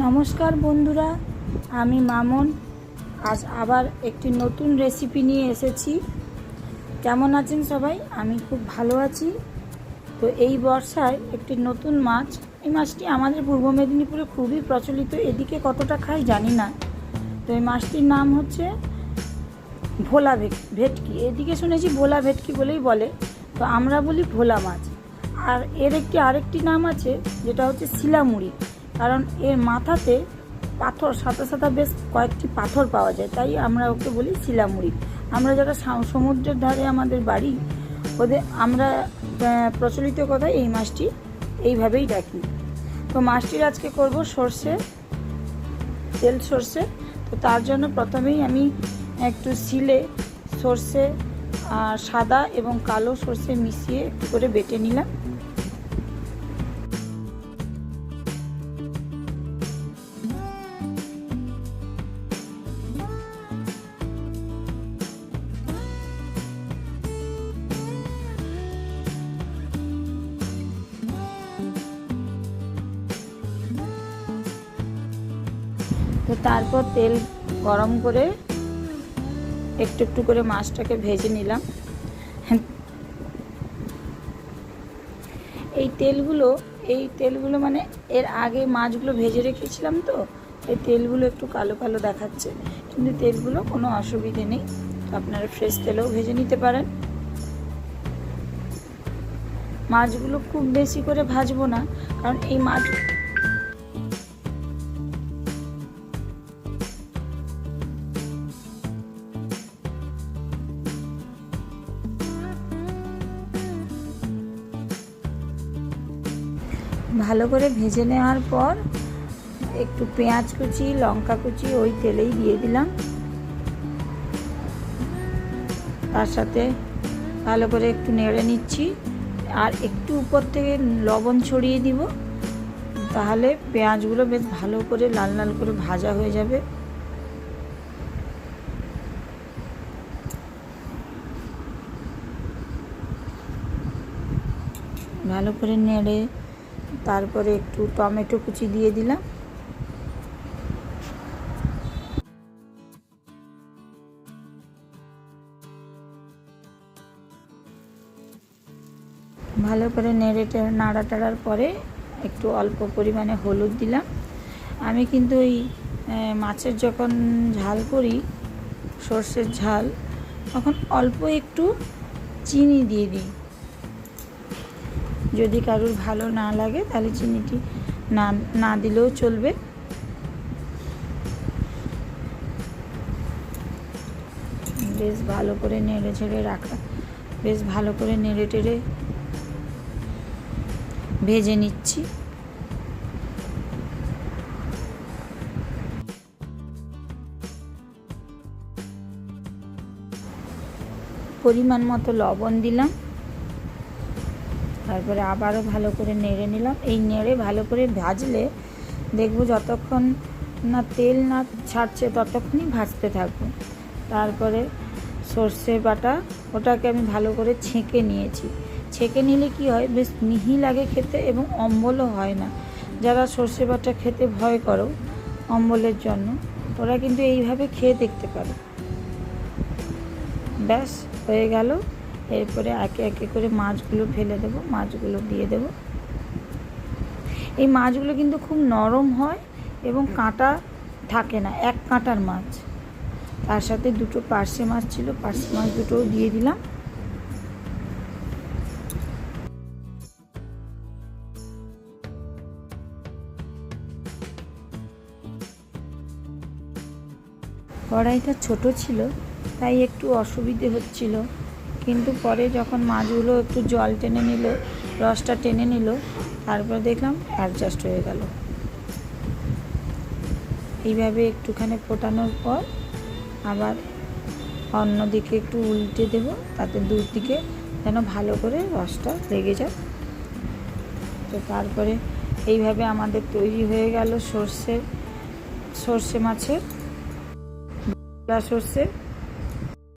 নমস্কার বন্ধুরা, আমি মামন। আজ আবার একটি নতুন রেসিপি নিয়ে এসেছি। কেমন আছেন সবাই? আমি খুব ভালো আছি। তো এই বর্ষায় একটি নতুন মাছ, এই মাছটি আমাদের পূর্ব মেদিনীপুরে খুবই প্রচলিত, এদিকে কতটা খাই জানি না। তো এই মাছটির নাম হচ্ছে ভোলা ভেট ভেটকি। এদিকে শুনেছি ভোলা ভেটকি বলেই বলে। তো আমরা বলি ভোলা মাছ। আর এর একটি আরেকটি নাম আছে, যেটা হচ্ছে শিলামুড়ি। কারণ এর মাথাতে পাথর সাদা সাদা বেশ কয়েকটি পাথর পাওয়া যায়। তাই আমরা ওকে বলি শিলামুড়ি। আমরা যারা সমুদ্রের ধারে আমাদের বাড়ি, ওদের আমরা প্রচলিত কথায় এই মাছটি এইভাবেই ডাকি। তো মাছটির আজকে করব সর্ষে, তেল সর্ষে। তো তার জন্য প্রথমেই আমি একটু শিলে সর্ষে সাদা এবং কালো সর্ষে মিশিয়ে একটু করে বেটে নিলাম। তো তারপর তেল গরম করে একটু একটু করে মাছটাকে ভেজে নিলাম। এই তেলগুলো এই তেলগুলো মানে এর আগে মাছগুলো ভেজে রেখেছিলাম তো, এই তেলগুলো একটু কালো কালো দেখাচ্ছে। কিন্তু তেলগুলো কোনো অসুবিধে নেই। আপনারা ফ্রেশ তেলেও ভেজে নিতে পারেন। মাছগুলো খুব বেশি করে ভাজবো না, কারণ এই মাছ ভালো করে ভেজে নেওয়ার পর একটু পেঁয়াজ কুচি, লঙ্কা কুচি, ওই তেলেই দিয়ে দিলাম। তার সাথে ভালো করে একটু নেড়ে নিচ্ছি। আর একটু উপর থেকে লবণ ছড়িয়ে দিব, তাহলে পেঁয়াজগুলো বেশ ভালো করে লাল লাল করে ভাজা হয়ে যাবে। ভালো করে নেড়ে তারপরে একটু টমেটো কুচি দিয়ে দিলাম। ভালো করে নেড়ে নাড়া টাড়ার পরে একটু অল্প পরিমাণে হলুদ দিলাম। আমি কিন্তু ওই মাছের যখন ঝাল করি, সর্ষের ঝাল, তখন অল্প একটু চিনি দিয়ে দিই। যদি কারুর ভালো না লাগে, তাহলে চিনিটি না না দিলেও চলবে। বেশ ভালো করে নেড়ে ছেড়ে রাখা, বেশ ভালো করে নেড়ে টেড়ে ভেজে নিচ্ছি। পরিমাণ মতো লবণ দিলাম। তারপরে আবারও ভালো করে নেড়ে নিলাম। এই নেড়ে ভালো করে ভাজলে দেখব যতক্ষণ না তেল না ছাড়ছে ততক্ষণই ভাজতে থাকব। তারপরে সর্ষে বাটা, ওটাকে আমি ভালো করে ছেঁকে নিয়েছি। ছেঁকে নিলে কি হয়? বেশ মিহি লাগে খেতে এবং অম্বলও হয় না। যারা সর্ষে বাটা খেতে ভয় করো অম্বলের জন্য, ওরা কিন্তু এইভাবে খেয়ে দেখতে পারো। ব্যাস, হয়ে গেল। এরপরে একে একে করে মাছগুলো ফেলে দেবো, মাছগুলো দিয়ে দেবো। এই মাছগুলো কিন্তু খুব নরম হয় এবং কাঁটা থাকে না, এক কাঁটার মাছ। তার সাথে দুটো পার্শে মাছ ছিল, পার্শে মাছ দুটোও দিয়ে দিলাম। কড়াইটা ছোট ছিল, তাই একটু অসুবিধে হচ্ছিল। কিন্তু পরে যখন মাছগুলো একটু জল টেনে নিল, রসটা টেনে নিল, তারপর দেখলাম অ্যাডজাস্ট হয়ে গেল। এইভাবে একটুখানি ফোটানোর পর আবার অন্যদিকে একটু উল্টে দেব, তাতে দুদিকে যেন ভালো করে রসটা লেগে যায়। তো তারপরে এইভাবে আমাদের তৈরি হয়ে গেল সর্ষে সর্ষে মাছের সর্ষে।